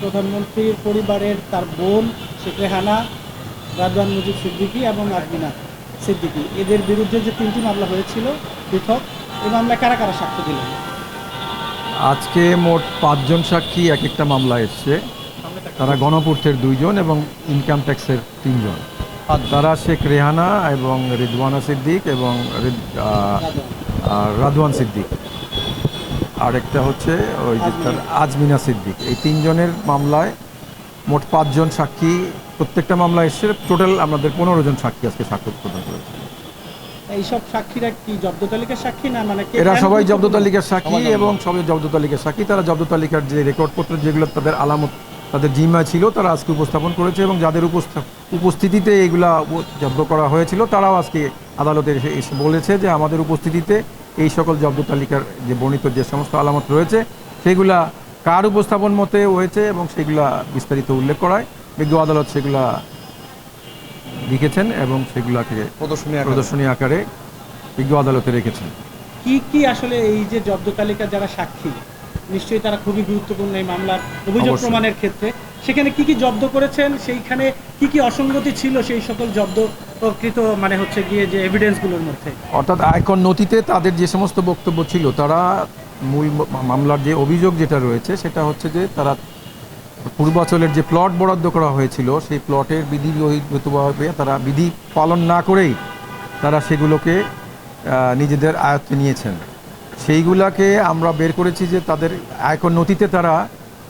প্রধানমন্ত্রীর পরিবারের তার বোন শেখ রেহানা রাজওয়ান মুজিব সিদ্দিকি এবং আজমিনা সিদ্দিকী। এদের বিরুদ্ধে যে তিনটি মামলা হয়েছিল পৃথক এই মামলায় কারা কারা সাক্ষ্য দিলেন? আজকে মোট পাঁচজন সাক্ষী এক একটা মামলা এসছে। তারা গণপূর্তের দুইজন এবং ইনকাম ট্যাক্সের তিনজন। আর তারা শেখ রেহানা এবং রিদওয়ানা সিদ্দিক এবং রাদওয়ান সিদ্দিক। আর একটা হচ্ছে ওই যে তার আজমিনা সিদ্দিক। এই তিনজনের মামলায় মোট পাঁচজন সাক্ষী। প্রত্যেকটা মামলা এসছে টোটাল আমাদের পনেরো জন সাক্ষী আজকে সাক্ষ্য প্রদান করেছে। এইসব সাক্ষীরা কি জব্দ তালিকার সাক্ষী না মানে এরা সবাই জব্দ তালিকার সাক্ষী এবং সবাই জব্দ তালিকার সাক্ষী। তারা জব্দ তালিকার যে রেকর্ডপত্র যেগুলো তাদের আলামত তাদের জিম্মা ছিল তারা আজকে উপস্থাপন করেছে এবং যাদের উপস্থা- উপস্থিতিতে এগুলা জব্দ করা হয়েছিল তারাও আজকে আদালতে এসে এসে বলেছে যে আমাদের উপস্থিতিতে এই সকল জব্দ তালিকার যে বর্ণিত যে সমস্ত আলামত রয়েছে সেগুলা কার উপস্থাপন মতে হয়েছে এবং সেগুলা বিস্তারিত উল্লেখ করায় বিজ্ঞ আদালত সেগুলা লিখেছেন এবং সেগুলাকে প্রদর্শনী আকারে। প্রদর্শনী আকারে বিজ্ঞ আদালতে রেখেছেন। কি কি আসলে এই যে জব্দ তালিকার যারা সাক্ষী নিশ্চয়ই তারা খুবই গুরুত্বপূর্ণ এই মামলার অভিযোগ প্রমাণের ক্ষেত্রে। সেখানে কি কি জব্দ করেছেন? সেইখানে কি কি অসঙ্গতি ছিল সেই সকল জব্দ প্রকৃত মানে হচ্ছে গিয়ে যে এভিডেন্সগুলোর মধ্যে। অর্থাৎ আয়কর নথিতে তাদের যে সমস্ত বক্তব্য ছিল, তারা মূল মামলার যে অভিযোগ যেটা রয়েছে, সেটা হচ্ছে যে তারা পূর্বাচলের যে প্লট বরাদ্দ করা হয়েছিল, সেই প্লটের বিধি বহির্ভূতভাবে তারা বিধি পালন না করেই তারা সেগুলোকে নিজেদের আয়ত্তে নিয়েছেন। সেইগুলাকে আমরা বের করেছি যে তাদের আয়কর নথিতে তারা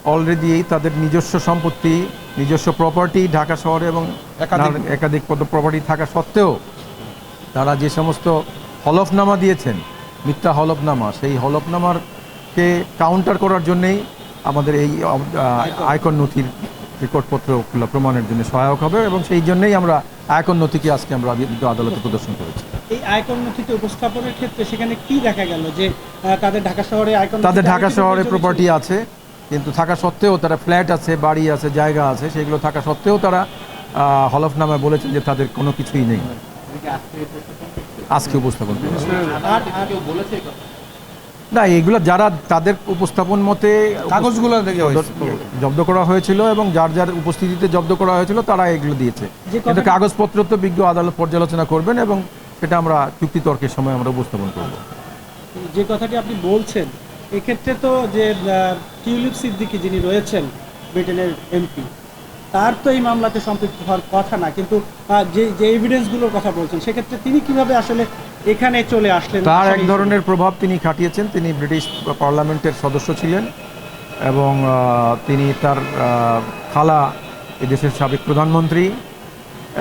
অলরেডি তাদের নিজস্ব সম্পত্তি নিজস্ব প্রপার্টি ঢাকা শহরে এবং একাধিক- পদ প্রপার্টি থাকা সত্ত্বেও তারা যে সমস্ত হলফনামা দিয়েছেন মিথ্যা হলফনামা সেই হলফনামারকে কাউন্টার করার জন্যেই আমাদের এই আয়কর নথির রেকর্ডপত্রগুলো প্রমাণের জন্য সহায়ক হবে এবং সেই জন্যই আমরা আয়কর নথিকে আজকে আমরা আদালতে প্রদর্শন করেছি। এই আয়কর নথিতে উপস্থাপনের ক্ষেত্রে সেখানে কি দেখা গেল যে তাদের ঢাকা শহরে আয়কর তাদের ঢাকা শহরে প্রপার্টি আছে। কিন্তু থাকা সত্ত্বেও তারা ফ্ল্যাট আছে বাড়ি আছে জায়গা আছে সেগুলো থাকা সত্ত্বেও তারা আহ, হলফনামায় বলেছেন যে তাদের কোনো কিছুই নেই। আজকে উপস্থাপন না এগুলো যারা তাদের উপস্থাপন মতে কাগজগুলো জব্দ করা হয়েছিল এবং যার যার উপস্থিতিতে জব্দ করা হয়েছিল তারা এগুলো দিয়েছে। কিন্তু কাগজপত্র তো বিজ্ঞ আদালত পর্যালোচনা করবেন এবং সেটা আমরা চুক্তি তর্কের সময় আমরা উপস্থাপন করব। যে কথাটি আপনি বলছেন এক্ষেত্রে তো যে টিউলিপ সিদ্দিকি যিনি রয়েছেন ব্রিটেনের এমপি, তার তো এই মামলাতে সম্পৃক্ত হওয়ার কথা না। কিন্তু যে যে এভিডেন্সগুলোর কথা বলছেন, সেক্ষেত্রে তিনি কীভাবে আসলে এখানে চলে আসলেন? তার এক ধরনের প্রভাব তিনি খাটিয়েছেন। তিনি ব্রিটিশ পার্লামেন্টের সদস্য ছিলেন এবং তিনি তার খালা এদেশের সাবেক প্রধানমন্ত্রী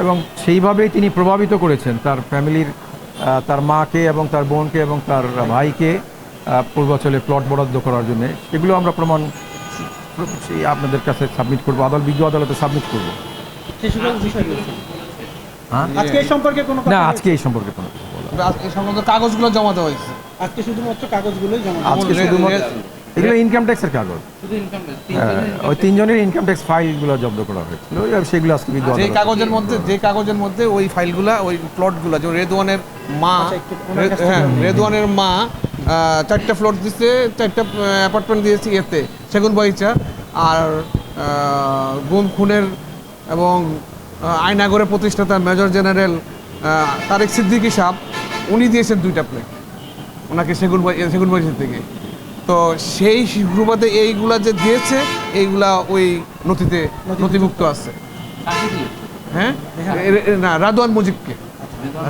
এবং সেইভাবেই তিনি প্রভাবিত করেছেন। তার ফ্যামিলির তার মাকে এবং তার বোনকে এবং তার ভাইকে। পূর্বাচলে প্লট বরাদ্দ করার জন্য। এগুলো আমরা প্রমাণ সেই আপনাদের কাছে সাবমিট করব। আদালত বিজ্ঞ আদালতে সাবমিট করব। হ্যাঁ? আজকে এই সম্পর্কে কোনো না আজকে এই সম্পর্কে কোনো আজকে কাগজগুলো জমা দেওয়া হয়েছে। আজকে শুধুমাত্র কাগজগুলোই জমা আজকে শুধুমাত্র এগুলো ইনকাম ট্যাক্সের কাগজ। হ্যাঁ, ওই তিনজনের ইনকাম ট্যাক্স ফাইলগুলো জব্দ করা হয়েছিল ওই আর সেগুলো আজকে যে কাগজের মধ্যে যে কাগজের মধ্যে ওই ফাইলগুলা ওই প্লটগুলা যে রেদওয়ানের মা আচ্ছা, হ্যাঁ। রেদওয়ানের মা চারটা ফ্লোর দিচ্ছে চারটা অ্যাপার্টমেন্ট দিয়েছে এতে সেগুন বাগিচা আর গুম খুনের এবং আয়নাগরের প্রতিষ্ঠাতা মেজর জেনারেল তারেক সিদ্দিকী সাহেব উনি দিয়েছেন দুইটা প্লেট ওনাকে সেগুন সেগুন বাগিচা থেকে। তো সেই সুবাদে এইগুলা যে দিয়েছে, এইগুলা ওই নথিতে নথিভুক্ত আছে। হ্যাঁ? না রাদওয়ান মুজিবকে।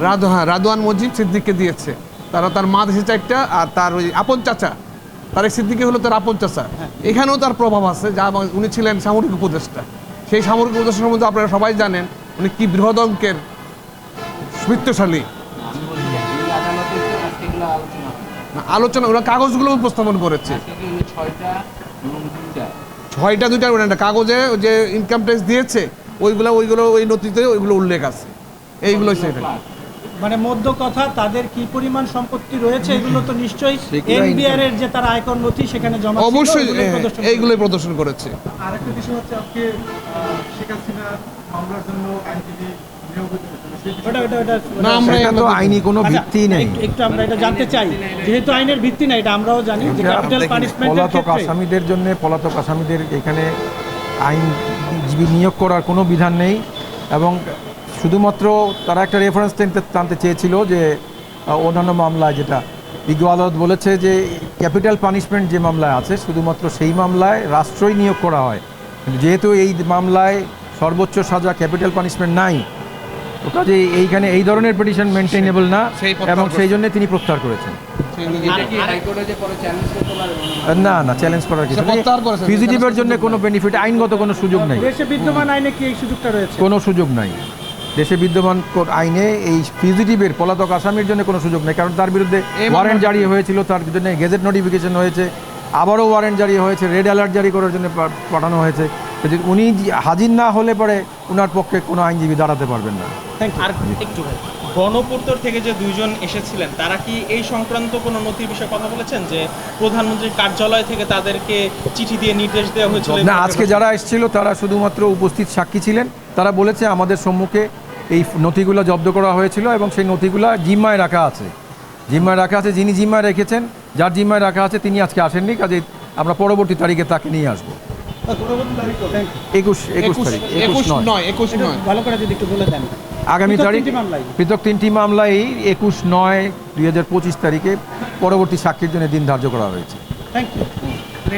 রাদ হ্যাঁ রাদওয়ান মুজিব সিদ্দিককে দিয়েছে। তারা তার মা দেশে চারটা, আর তার ওই আপন চাচা তার সিদ্দিকি হলো তার আপন চাচা। এখানেও তার প্রভাব আছে, যা উনি ছিলেন সামরিক উপদেষ্টা। সেই সামরিক উপদেষ্টার মধ্যে আপনারা সবাই জানেন, উনি কি বৃহৎ অঙ্কের বৃত্তশালী আলোচনা ওরা কাগজগুলো উপস্থাপন করেছে। ছয়টা দুইটা? মানে একটা কাগজে যে ইনকাম ট্যাক্স দিয়েছে ওইগুলো ওইগুলো ওই নথিতে ওইগুলো উল্লেখ আছে। এইগুলো সেটা মানে মধ্য কথা তাদের কি পরিমাণ সম্পত্তি রয়েছে এগুলো তো নিশ্চয়ই এনবিআর এর যে তার আয়কর নথি সেখানে জমা অবশ্যই প্রদর্শন এইগুলোই প্রদর্শন করেছে। আরেকটা বিষয় হচ্ছে আজকে শেখ হাসিনা মামলার জন্য আইনজীবী নিয়োজিত না, আমরা এটা তো আইনি কোনো আচ্ছা, ভিত্তি নেই। একটু- আমরা এটা জানতে চাই। যেহেতু আইনের ভিত্তি নাই এটা আমরাও জানি যে ক্যাপিটাল দেখি, পানিশমেন্টের পলাতক আসামিদের জন্য পলাতক আসামিদের এখানে আইনজীবী নিয়োগ করার কোনো বিধান নেই এবং শুধুমাত্র তারা একটা রেফারেন্স টানতে টানতে চেয়েছিল যে অন্যান্য মামলায় যেটা বিজ্ঞ আদালত বলেছে যে ক্যাপিটাল পানিশমেন্ট যে মামলায় আছে শুধুমাত্র সেই মামলায় রাষ্ট্রই নিয়োগ করা হয়। কিন্তু যেহেতু এই মামলায় সর্বোচ্চ সাজা ক্যাপিটাল পানিশমেন্ট নাই কাজে এইখানে এই ধরনের পিটিশন মেনটেনেবল না এবং সেই জন্য তিনি প্রত্যাহার করেছেন। না না চ্যালেঞ্জ করার কিছু সে ফিজিটিভের জন্য কোনো বেনিফিট আইনগত কোনো সুযোগ নেই। দেশে বিদ্যমান আইনে কি এই সুযোগটা রয়েছে? কোনো সুযোগ নাই। দেশে বিদ্যমান আইনে এই ফিজিটিভের পলাতক আসামির জন্য কোনো সুযোগ নেই কারণ তার বিরুদ্ধে ওয়ারেন্ট জারি হয়েছিল তার জন্য গেজেট নোটিফিকেশন হয়েছে আবারও ওয়ারেন্ট জারি হয়েছে রেড অ্যালার্ট জারি করার জন্য পাঠানো হয়েছে। উনি হাজির না হলে পরে ওনার পক্ষে কোনো আইনজীবী দাঁড়াতে পারবেন না। থ্যাংক আর একটু গণপূর্তর থেকে যে দুইজন এসেছিলেন তারা কি এই সংক্রান্ত কোনো নথির বিষয়ে কথা বলেছেন যে প্রধানমন্ত্রীর কার্যালয় থেকে তাদেরকে চিঠি দিয়ে নির্দেশ দেওয়া হয়েছিল? না আজকে যারা এসেছিল তারা শুধুমাত্র উপস্থিত সাক্ষী ছিলেন। তারা বলেছে আমাদের সম্মুখে এই নথিগুলো জব্দ করা হয়েছিল এবং সেই নথিগুলো জিম্মায় রাখা আছে। জিম্মায় রাখা আছে যিনি জিম্মায় রেখেছেন যার জিম্মায় রাখা আছে তিনি আজকে আসেননি কাজে আমরা পরবর্তী তারিখে তাকে নিয়ে আসব। একুশ একুশ একুশ তারিখ একুশ একুশ নয়। নয় একুশ নয়। ভালো করে যদি একটু বলে দেন। আগামী পৃথক তারিখ তিনটি মামলায়? পৃথক তিনটি মামলায় একুশ নয় দুই হাজার পঁচিশ তারিখে পরবর্তী সাক্ষীর জন্য দিন ধার্য করা হয়েছে। Thank you